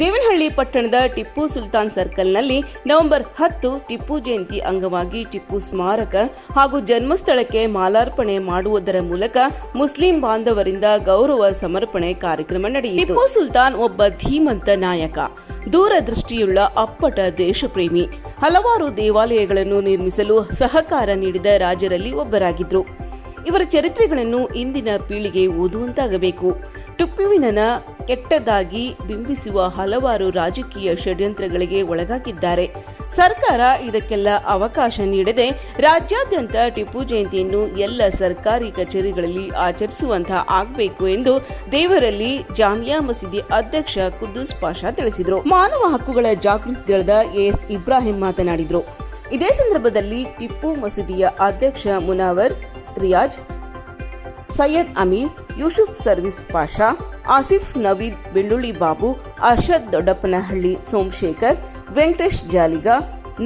ದೇವನಹಳ್ಳಿ ಪಟ್ಟಣದ ಟಿಪ್ಪು ಸುಲ್ತಾನ್ ಸರ್ಕಲ್ನಲ್ಲಿ ನವೆಂಬರ್ ಹತ್ತು ಟಿಪ್ಪು ಜಯಂತಿ ಅಂಗವಾಗಿ ಟಿಪ್ಪು ಸ್ಮಾರಕ ಹಾಗೂ ಜನ್ಮಸ್ಥಳಕ್ಕೆ ಮಾಲಾರ್ಪಣೆ ಮಾಡುವುದರ ಮೂಲಕ ಮುಸ್ಲಿಂ ಬಾಂಧವರಿಂದ ಗೌರವ ಸಮರ್ಪಣೆ ಕಾರ್ಯಕ್ರಮ ನಡೆಯಿತು. ಟಿಪ್ಪು ಸುಲ್ತಾನ್ ಒಬ್ಬ ಧೀಮಂತ ನಾಯಕ, ದೂರದೃಷ್ಟಿಯುಳ್ಳ ಅಪ್ಪಟ ದೇಶಪ್ರೇಮಿ, ಹಲವಾರು ದೇವಾಲಯಗಳನ್ನು ನಿರ್ಮಿಸಲು ಸಹಕಾರ ನೀಡಿದ ರಾಜರಲ್ಲಿ ಒಬ್ಬರಾಗಿದ್ರು. ಇವರ ಚರಿತ್ರೆಗಳನ್ನು ಇಂದಿನ ಪೀಳಿಗೆ ಓದುವಂತಾಗಬೇಕು. ಟುಪ್ಪುವಿನ ಕೆಟ್ಟದಾಗಿ ಬಿಂಬಿಸುವ ಹಲವಾರು ರಾಜಕೀಯ ಷಡ್ಯಂತ್ರಗಳಿಗೆ ಒಳಗಾಗಿದ್ದಾರೆ. ಸರ್ಕಾರ ಇದಕ್ಕೆಲ್ಲ ಅವಕಾಶ ನೀಡದೆ ರಾಜ್ಯಾದ್ಯಂತ ಟಿಪ್ಪು ಜಯಂತಿಯನ್ನು ಎಲ್ಲ ಸರ್ಕಾರಿ ಕಚೇರಿಗಳಲ್ಲಿ ಆಚರಿಸುವಂತಹ ಆಗಬೇಕು ಎಂದು ದೇವರಲ್ಲಿ ಜಾಮಿಯಾ ಮಸೀದಿ ಅಧ್ಯಕ್ಷ ಕುದ್ದೂಸ್ ಪಾಷಾ ತಿಳಿಸಿದರು. ಮಾನವ ಹಕ್ಕುಗಳ ಜಾಗೃತಿ ದಳದ ಎಸ್ ಇಬ್ರಾಹಿಂ ಮಾತನಾಡಿದರು. ಇದೇ ಸಂದರ್ಭದಲ್ಲಿ ಟಿಪ್ಪು ಮಸೀದಿಯ ಅಧ್ಯಕ್ಷ ಮುನಾವರ್ ರಿಯಾಜ್, ಸೈಯದ್ ಅಮೀರ್, ಯೂಸುಫ್ ಸರ್ವಿಸ್ ಪಾಷಾ, ಆಸಿಫ್ ನವೀದ್ ಬೆಳ್ಳುಳ್ಳಿ ಬಾಬು, ಅರ್ಷದ್ ದೊಡ್ಡಪ್ಪನಹಳ್ಳಿ ಸೋಮಶೇಖರ್, ವೆಂಕಟೇಶ್ ಜಾಲಿಗ,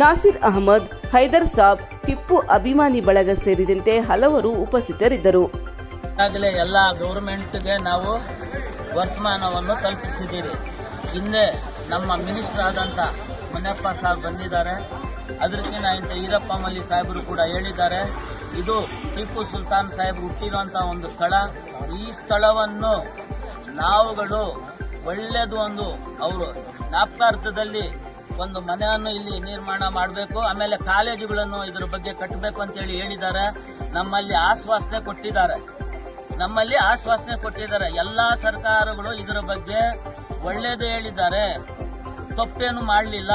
ನಾಸಿರ್ ಅಹಮದ್, ಹೈದರ್ ಸಾಬ್, ಟಿಪ್ಪು ಅಭಿಮಾನಿ ಬಳಗ ಸೇರಿದಂತೆ ಹಲವರು ಉಪಸ್ಥಿತರಿದ್ದರು. ಈಗಾಗಲೇ ಎಲ್ಲ ಗೌರ್ಮೆಂಟ್ಗೆ ನಾವು ವರ್ತಮಾನವನ್ನು ತಲುಪಿಸಿದ್ದೀವಿ ಹಿಂದೆ ನಮ್ಮ ಮಿನಿಸ್ಟರ್ ಆದಂತ ಮುನ್ನಪ್ಪ ಸಾಹೇಬ್ ಬಂದಿದ್ದಾರೆ. ಅದಕ್ಕಿಂತ ಈರಪ್ಪ ಮಲ್ಲಿ ಸಾಹೇಬರು ಕೂಡ ಹೇಳಿದ್ದಾರೆ. ಇದು ಟಿಪ್ಪು ಸುಲ್ತಾನ್ ಸಾಹೇಬ್ ಹುಟ್ಟಿರುವಂಥ ಒಂದು ಸ್ಥಳ. ಈ ಸ್ಥಳವನ್ನು ನಾವುಗಳು ಒಳ್ಳೆಯದು ಒಂದು ಅವರು ಜ್ಞಾಪಕಾರ್ಥದಲ್ಲಿ ಒಂದು ಮನೆಯನ್ನು ಇಲ್ಲಿ ನಿರ್ಮಾಣ ಮಾಡಬೇಕು, ಆಮೇಲೆ ಕಾಲೇಜುಗಳನ್ನು ಇದರ ಬಗ್ಗೆ ಕಟ್ಟಬೇಕು ಅಂತೇಳಿ ಹೇಳಿದ್ದಾರೆ. ನಮ್ಮಲ್ಲಿ ಆಶ್ವಾಸನೆ ಕೊಟ್ಟಿದ್ದಾರೆ. ನಮ್ಮಲ್ಲಿ ಆಶ್ವಾಸನೆ ಕೊಟ್ಟಿದ್ದಾರೆ. ಎಲ್ಲಾ ಸರ್ಕಾರಗಳು ಇದರ ಬಗ್ಗೆ ಒಳ್ಳೇದು ಹೇಳಿದ್ದಾರೆ. ತಪ್ಪೇನು ಮಾಡಲಿಲ್ಲ.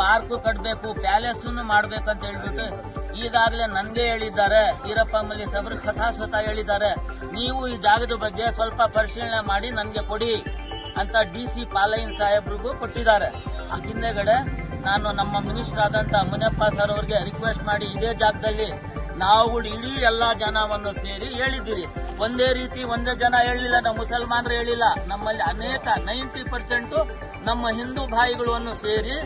ಪಾರ್ಕು ಕಟ್ಟಬೇಕು ಪ್ಯಾಲೇಸನ್ನು ಮಾಡಬೇಕು ಅಂತ ಹೇಳ್ಬಿಟ್ಟು ಈಗಾಗಲೇ ನನಗೆ ಹೇಳಿದ್ದಾರೆ. ಈರಪ್ಪ ಮಲ್ಲಿ ಸಬರು ಸ್ವತಃ ಸ್ವತಃ ಹೇಳಿದ್ದಾರೆ. ನೀವು ಈ ಜಾಗದ ಬಗ್ಗೆ ಸ್ವಲ್ಪ ಪರಿಶೀಲನೆ ಮಾಡಿ ನನಗೆ ಕೊಡಿ ಅಂತ ಡಿ ಸಿ ಪಾಲಯ್ಯನ್ ಸಾಹೇಬ್ರಿಗೂ ಕೊಟ್ಟಿದ್ದಾರೆ. ಹಿಂದೆಗಡೆ ನಾನು ನಮ್ಮ ಮಿನಿಸ್ಟರ್ ಆದಂತ ಮುನಿಯಪ್ಪ ಸರ್ ಅವರಿಗೆ ರಿಕ್ವೆಸ್ಟ್ ಮಾಡಿ ಇದೇ ಜಾಗದಲ್ಲಿ ನಾವುಗಳು ಇಡೀ ಎಲ್ಲಾ ಜನವನ್ನು ಸೇರಿ ಹೇಳಿದ್ದೀರಿ. ಒಂದೇ ರೀತಿ ಒಂದೇ ಜನ ಹೇಳಿಲ್ಲ, ನಮ್ಮ ಮುಸಲ್ಮಾನರು ಹೇಳಿಲ್ಲ. ನಮ್ಮಲ್ಲಿ ಅನೇಕ ನೈಂಟಿ ಪರ್ಸೆಂಟ್ ನಮ್ಮ ಹಿಂದೂ ಭಾಯಿಗಳನ್ನು ಸೇರಿ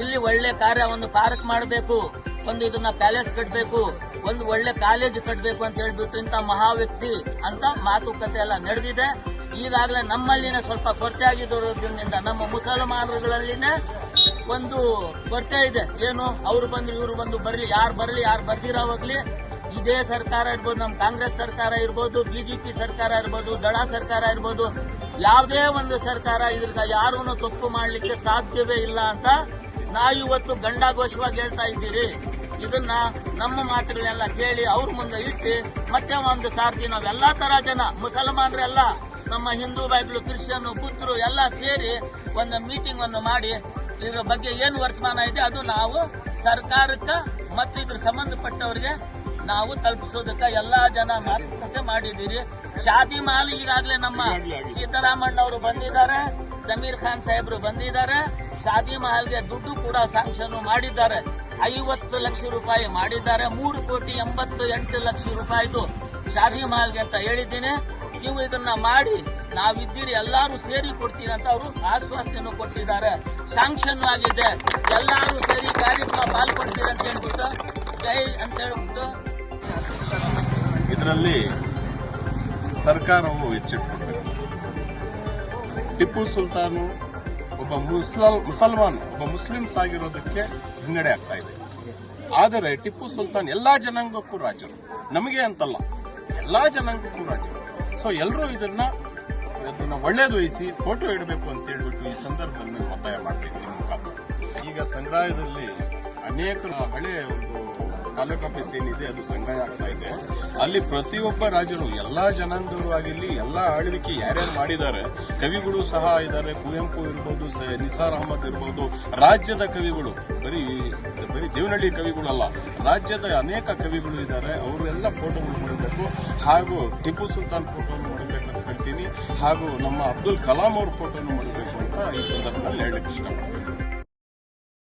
ಇಲ್ಲಿ ಒಳ್ಳೆ ಕಾರ್ಯ ಒಂದು ಪಾರ್ಕ್ ಮಾಡಬೇಕು, ಒಂದು ಇದನ್ನ ಪ್ಯಾಲೇಸ್ ಕಟ್ಟಬೇಕು ಒಂದು ಒಳ್ಳೆ ಕಾಲೇಜ್ ಕಟ್ಟಬೇಕು ಅಂತ ಹೇಳ್ಬಿಟ್ಟು ಇಂಥ ಮಹಾ ವ್ಯಕ್ತಿ ಅಂತ ಮಾತುಕತೆ ಎಲ್ಲ ನಡೆದಿದೆ. ಈಗಾಗಲೇ ನಮ್ಮಲ್ಲಿನ ಸ್ವಲ್ಪ ಕೊರತೆ ಆಗಿರೋದ್ರಿಂದ, ನಮ್ಮ ಮುಸಲ್ಮಾನರುಗಳಲ್ಲಿನೇ ಒಂದು ಕೊರತೆ ಇದೆ. ಏನು? ಅವ್ರು ಬಂದ್ರು, ಇವರು ಬಂದು ಬರಲಿ, ಯಾರು ಬರಲಿ, ಯಾರು ಬರ್ದಿರೋ ಹೋಗ್ಲಿ. ಇದೇ ಸರ್ಕಾರ ಇರ್ಬೋದು ನಮ್ಮ ಕಾಂಗ್ರೆಸ್ ಸರ್ಕಾರ ಇರ್ಬೋದು, ಬಿಜೆಪಿ ಸರ್ಕಾರ ಇರ್ಬೋದು, ದಳ ಸರ್ಕಾರ ಇರ್ಬೋದು, ಯಾವುದೇ ಒಂದು ಸರ್ಕಾರ ಇದ್ರಿಂದ ಯಾರೂ ತಪ್ಪು ಮಾಡಲಿಕ್ಕೆ ಸಾಧ್ಯವೇ ಇಲ್ಲ ಅಂತ ನಾವು ಇವತ್ತು ಗಂಡಾಘೋಷವಾಗಿ ಹೇಳ್ತಾ ಇದ್ದೀರಿ. ಇದನ್ನ ನಮ್ಮ ಮಾತುಗಳನ್ನೆಲ್ಲ ಕೇಳಿ ಅವ್ರ ಮುಂದೆ ಇಟ್ಟು ಮತ್ತೆ ಒಂದು ಸಾರ್ತಿ ನಾವೆಲ್ಲಾ ತರ ಜನ ಮುಸಲ್ಮಾನರೆಲ್ಲ ನಮ್ಮ ಹಿಂದೂ ಬಾಯಿಗಳು ಕ್ರಿಶ್ಚಿಯನ್ ಪುತ್ರರು ಎಲ್ಲ ಸೇರಿ ಒಂದು ಮೀಟಿಂಗ್ ಅನ್ನು ಮಾಡಿ ಇದ್ರ ಬಗ್ಗೆ ಏನು ವರ್ತಮಾನ ಇದೆ ಅದು ನಾವು ಸರ್ಕಾರಕ್ಕೆ ಮತ್ತು ಇದ್ರ ಸಂಬಂಧಪಟ್ಟವರಿಗೆ ನಾವು ತಲುಪಿಸೋದಕ್ಕೆ ಎಲ್ಲಾ ಜನ ಮಾತುಕತೆ ಮಾಡಿದ್ದೀರಿ. ಶಾದಿ ಮಾಲ್ ಈಗಾಗಲೇ ನಮ್ಮ ಸೀತಾರಾಮಣ್ಣ ಅವರು ಬಂದಿದ್ದಾರೆ ಜಮೀರ್ ಖಾನ್ ಸಾಹೇಬ್ರು ಬಂದಿದ್ದಾರೆ. ಶಾದಿ ಮಹಲ್ಗೆ ದುಡ್ಡು ಕೂಡ ಸ್ಯಾಂಕ್ಷನ್ ಮಾಡಿದ್ದಾರೆ. ಐವತ್ತು ಲಕ್ಷ ರೂಪಾಯಿ ಮಾಡಿದ್ದಾರೆ. ಮೂರು ಕೋಟಿ ಎಂಬತ್ತು ಎಂಟು ಲಕ್ಷ ರೂಪಾಯಿದು ಶಾದಿ ಮಹಲ್ಗೆ ಅಂತ ಹೇಳಿದ್ದೀನಿ. ನೀವು ಇದನ್ನ ಮಾಡಿ, ನಾವಿದ್ದೀರಿ, ಎಲ್ಲರೂ ಸೇರಿ ಕೊಡ್ತೀರಿ ಅಂತ ಅವರು ಆಶ್ವಾಸನೆಯನ್ನು ಕೊಟ್ಟಿದ್ದಾರೆ. ಸ್ಯಾಂಕ್ಷನ್ ಆಗಿದೆ. ಎಲ್ಲರೂ ಸೇರಿ ಕಾರ್ಯಕ್ರಮ ಪಾಲ್ಗೊಳ್ತೀರಿ ಅಂತ ಹೇಳ್ಬಿಟ್ಟು ಜೈ ಅಂತ ಹೇಳ್ಬಿಟ್ಟು. ಇದರಲ್ಲಿ ಸರ್ಕಾರವು ಹೆಚ್ಚಿಟ್ಟು ಟಿಪ್ಪು ಸುಲ್ತಾನು ಒಬ್ಬ ಮುಸ್ಲಾಂ ಮುಸಲ್ಮಾನ್, ಒಬ್ಬ ಮುಸ್ಲಿಮ್ಸ್ ಆಗಿರೋದಕ್ಕೆ ಹಿನ್ನಡೆ ಆಗ್ತಾ ಇದೆ. ಆದರೆ ಟಿಪ್ಪು ಸುಲ್ತಾನ್ ಎಲ್ಲಾ ಜನಾಂಗಕ್ಕೂ ರಾಜರು. ನಮಗೆ ಅಂತಲ್ಲ, ಎಲ್ಲಾ ಜನಾಂಗಕ್ಕೂ ರಾಜರು. ಸೊ ಎಲ್ಲರೂ ಇದನ್ನ ಅದನ್ನ ಒಳ್ಳೇದು ವಹಿಸಿ, ಫೋಟೋ ಇಡಬೇಕು ಅಂತ ಹೇಳ್ಬಿಟ್ಟು ಈ ಸಂದರ್ಭದಲ್ಲಿ ಒತ್ತಾಯ ನಿಮ್ಮ ಮುಖಾಂತರ. ಈಗ ಸಂಗ್ರಹದಲ್ಲಿ ಅನೇಕ ಹಳೆ ಒಂದು ತಾಲೂಕು ಆಫೀಸ್ ಏನಿದೆ, ಅದು ಸಂಗ್ರಹ ಆಗ್ತಾ ಇದೆ. ಅಲ್ಲಿ ಪ್ರತಿಯೊಬ್ಬ ರಾಜರು, ಎಲ್ಲಾ ಜನಾಂಗದವರು ಆಗಿರ್ಲಿ, ಎಲ್ಲಾ ಆಳ್ವಿಕೆ ಯಾರ್ಯಾರು ಮಾಡಿದ್ದಾರೆ, ಕವಿಗಳು ಸಹ ಇದ್ದಾರೆ. ಕುವೆಂಪು ಇರ್ಬೋದು ನಿಸಾರ್ ಅಹಮದ್ ಇರ್ಬೋದು. ರಾಜ್ಯದ ಕವಿಗಳು, ಬರೀ ಬರೀ ದೇವನಹಳ್ಳಿ ಕವಿಗಳಲ್ಲ, ರಾಜ್ಯದ ಅನೇಕ ಕವಿಗಳು ಇದ್ದಾರೆ. ಅವರೆಲ್ಲ ಫೋಟೋಗಳು ಮಾಡಬೇಕು ಹಾಗೂ ಟಿಪ್ಪು ಸುಲ್ತಾನ್ ಫೋಟೋನು ಮಾಡಬೇಕು ಅಂತ ಹೇಳ್ತೀನಿ. ಹಾಗೂ ನಮ್ಮ ಅಬ್ದುಲ್ ಕಲಾಂ ಅವ್ರ ಫೋಟೋನು ಮಾಡಬೇಕು ಅಂತ ಈ ಸಂದರ್ಭದಲ್ಲಿ ಹೇಳಲಿಕ್ಕೆ ಇಷ್ಟಪಡ್ತೀನಿ.